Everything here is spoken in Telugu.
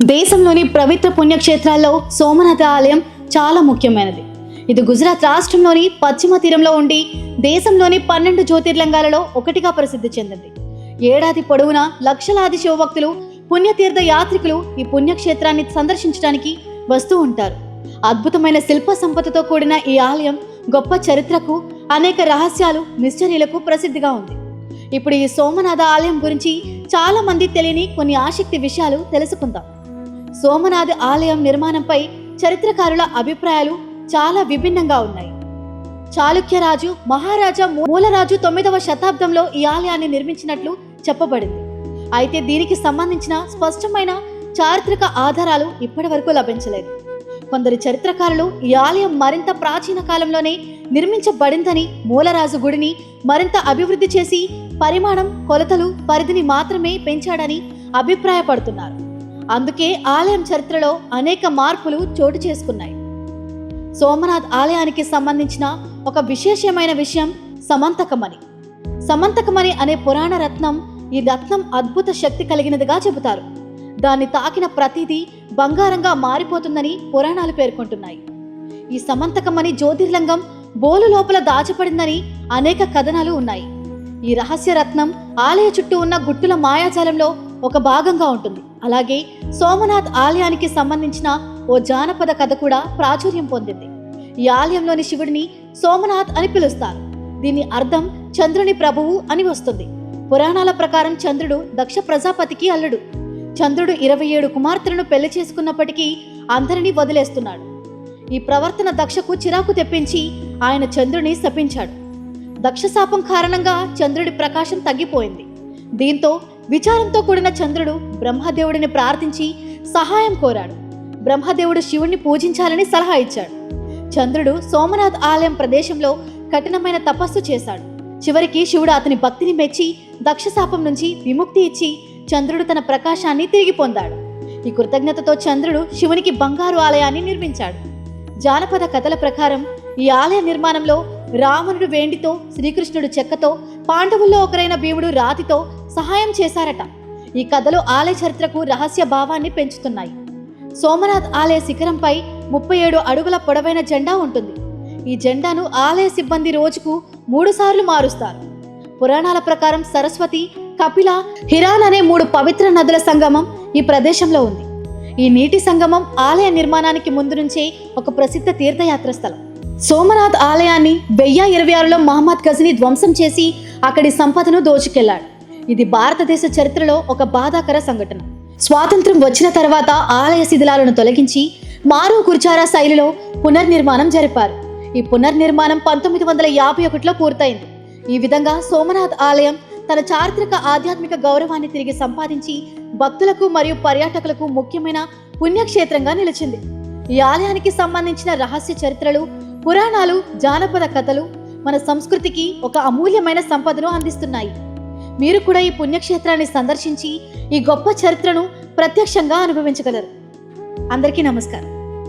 దేశంలోని పవిత్ర పుణ్యక్షేత్రాల్లో సోమనాథ ఆలయం చాలా ముఖ్యమైనది. ఇది గుజరాత్ రాష్ట్రంలోని పశ్చిమ తీరంలో ఉండి దేశంలోని పన్నెండు జ్యోతిర్లింగాలలో ఒకటిగా ప్రసిద్ధి చెందింది. ఏడాది పొడవునా లక్షలాది శివభక్తులు పుణ్యతీర్థ యాత్రికులు ఈ పుణ్యక్షేత్రాన్ని సందర్శించడానికి వస్తూ ఉంటారు. అద్భుతమైన శిల్ప సంపదతో కూడిన ఈ ఆలయం గొప్ప చరిత్రకు అనేక రహస్యాలు మిస్టరీలకు ప్రసిద్ధిగా ఉంది. ఇప్పుడు ఈ సోమనాథ ఆలయం గురించి చాలా మంది తెలియని కొన్ని ఆసక్తి విషయాలు తెలుసుకుందాం. సోమనాథ ఆలయం నిర్మాణంపై చరిత్రకారుల అభిప్రాయాలు చాలా విభిన్నంగా ఉన్నాయి. చాళుక్యరాజు మహారాజా మూలరాజు తొమ్మిదవ శతాబ్దంలో ఈ ఆలయాన్ని నిర్మించినట్లు చెప్పబడింది. అయితే దీనికి సంబంధించిన స్పష్టమైన చారిత్రక ఆధారాలు ఇప్పటి వరకు లభించలేదు. కొందరు చరిత్రకారులు ఈ ఆలయం మరింత ప్రాచీన కాలంలోనే నిర్మించబడిందని మూలరాజు గుడిని మరింత అభివృద్ధి చేసి పరిమాణం కొలతలు పరిధిని మాత్రమే పెంచాడని అభిప్రాయపడుతున్నారు. అందుకే ఆలయం చరిత్రలో అనేక మార్పులు చోటు చేసుకున్నాయి. సోమనాథ్ ఆలయానికి సంబంధించిన ఒక విశేషమైన విషయం సమంతకమణి. సమంతకమణి అనే పురాణ రత్నం ఈ రత్నం అద్భుత శక్తి కలిగినదిగా చెబుతారు. దాన్ని తాకిన ప్రతిదీ బంగారంగా మారిపోతుందని పురాణాలు పేర్కొంటున్నాయి. ఈ సమంతకమణి జ్యోతిర్లింగం బోలు లోపల దాచబడిందని అనేక కథనాలు ఉన్నాయి. ఈ రహస్య రత్నం ఆలయ చుట్టూ ఉన్న గుట్టుల మాయాజాలంలో ఒక భాగంగా ఉంటుంది. అలాగే సోమనాథ్ ఆలయానికి సంబంధించిన ఓ జానపద కథ కూడా ప్రాచుర్యం పొందింది. ఈ ఆలయంలోని శివుడిని సోమనాథ్ అని పిలుస్తారు. దీని అర్థం చంద్రుని ప్రభువు అని వస్తుంది. పురాణాల ప్రకారం చంద్రుడు దక్ష ప్రజాపతికి అల్లుడు. చంద్రుడు ఇరవై ఏడు కుమార్తెలను పెళ్ళి చేసుకున్నప్పటికీ అందరినీ వదిలేస్తున్నాడు. ఈ ప్రవర్తన దక్షకు చిరాకు తెప్పించి ఆయన చంద్రుని శపించాడు. దక్ష శాపం కారణంగా చంద్రుడి ప్రకాశం తగ్గిపోయింది. దీంతో విచారంతో కూడిన చంద్రుడు బ్రహ్మదేవుడిని ప్రార్థించి సహాయం కోరాడు. బ్రహ్మదేవుడు శివుణ్ణి పూజించాలని సలహా ఇచ్చాడు. చంద్రుడు సోమనాథ్ ఆలయం ప్రదేశంలో కఠినమైన తపస్సు చేశాడు. చివరికి శివుడు అతని భక్తిని మెచ్చి దక్షశాపం నుంచి విముక్తి ఇచ్చి చంద్రుడు తన ప్రకాశాన్ని తిరిగి పొందాడు. ఈ కృతజ్ఞతతో చంద్రుడు శివునికి బంగారు ఆలయాన్ని నిర్మించాడు. జానపద కథల ప్రకారం ఈ ఆలయ నిర్మాణంలో రావణుడు వేండితో శ్రీకృష్ణుడు చెక్కతో పాండవుల్లో ఒకరైన భీముడు రాతితో సహాయం చేశారట. ఈ కథలు ఆలయ చరిత్రకు రహస్య భావాన్ని పెంచుతున్నాయి. సోమనాథ్ ఆలయ శిఖరంపై ముప్పై ఏడు అడుగుల పొడవైన జెండా ఉంటుంది. ఈ జెండాను ఆలయ సిబ్బంది రోజుకు మూడుసార్లు మారుస్తారు. పురాణాల ప్రకారం సరస్వతి కపిల హిరాన్ అనే మూడు పవిత్ర నదుల సంగమం ఈ ప్రదేశంలో ఉంది. ఈ నీటి సంగమం ఆలయ నిర్మాణానికి ముందు నుంచే ఒక ప్రసిద్ధ తీర్థయాత్ర స్థలం. సోమనాథ్ ఆలయాన్ని వెయ్యి ఇరవై ఆరులో మహమ్మద్ గజని ధ్వంసం చేసి అక్కడి సంపదను దోచుకెళ్ళాడు. ఇది భారతదేశ చరిత్రలో ఒక బాధాకర సంఘటన. స్వాతంత్రం వచ్చిన తర్వాత ఆలయ శిథిలాలను తొలగించి మారు గుర్జారా శైలిలో పునర్నిర్మాణం జరిపారు. ఈ పునర్నిర్మాణం పంతొమ్మిది వందల యాభై ఒకటిలో పూర్తయింది. ఈ విధంగా సోమనాథ్ ఆలయం తన చారిత్రక ఆధ్యాత్మిక గౌరవాన్ని తిరిగి సంపాదించి భక్తులకు మరియు పర్యాటకులకు ముఖ్యమైన పుణ్యక్షేత్రంగా నిలిచింది. ఈ ఆలయానికి సంబంధించిన రహస్య చరిత్రలు పురాణాలు జానపద కథలు మన సంస్కృతికి ఒక అమూల్యమైన సంపదను అందిస్తున్నాయి. మీరు కూడా ఈ పుణ్యక్షేత్రాన్ని సందర్శించి ఈ గొప్ప చరిత్రను ప్రత్యక్షంగా అనుభవించగలరు. అందరికీ నమస్కారం.